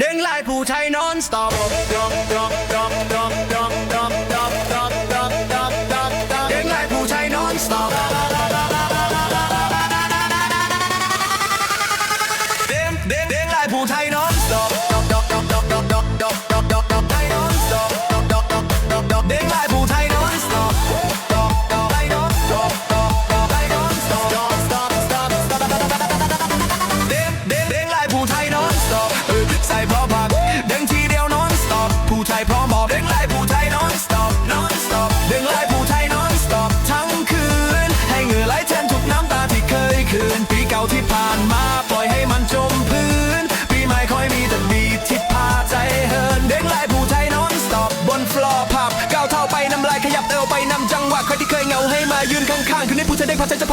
เด้งลายผู้ชายนอนสต็อปเด้งลายผู้ชายนอนสต็อปเด้งเด้งเด้งลายผู้ชาย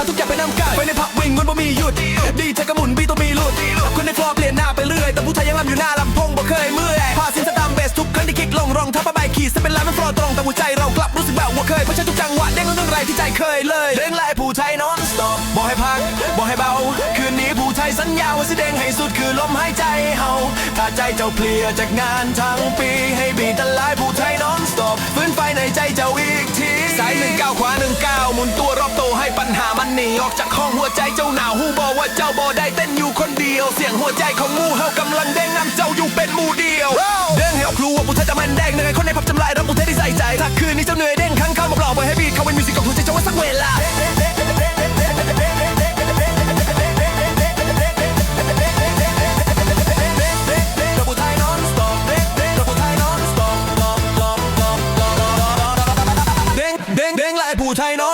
าทุกอย่างไปนำกันไปในผับวิ่งมันบ่มีหยุด ดีเธอกระหมุนบีตัวมีหลุด คนในฟลอร์เปลี่ยนหน้าไปเรื่อย แต่ผู้ชายยังลำอยู่หน้าลำพงบ่เคยเมื่อยพาสินสะดำเบสทุกครั้งที่คลิกลงรองท้าผ้าใบขี่สเป็นลายมันฟลอร์ตรงแต่หัวใจเรากลับรู้สึกแบบว่าเคยเพราะใช่ทุกจังหวะเด้งเรื่องไรที่ใจเคยเลยเด้งลายผู้ไทยนอนสต็อปบอกให้พักบอกให้เบา คืนนี้ผู้ไทยสัญญาว่าจะเด้งให้สุดคือลมหายใจเฮาถ้าใจเจ้าเพลียจากงานทั้งปี ก้าวขวาหนึ่งก้าวหมุนตัวรอบโตให้ปัญหามันหนีออกจากห้องหัวใจเจ้าหนาวหูบอว่าเจ้าบอได้เต้นอยู่คนเดียว เสียงหัวใจของมูเฮากำลังแดงนำเจ้าอยู่เป็นมูเดียวเด้งให้ออกครูวบุเทจะมันแดงยังไงคนในพับจำลายรับบุเทที่ใส่ใจถ้าคืนนี้เจ้าเหนื่อย 太孬。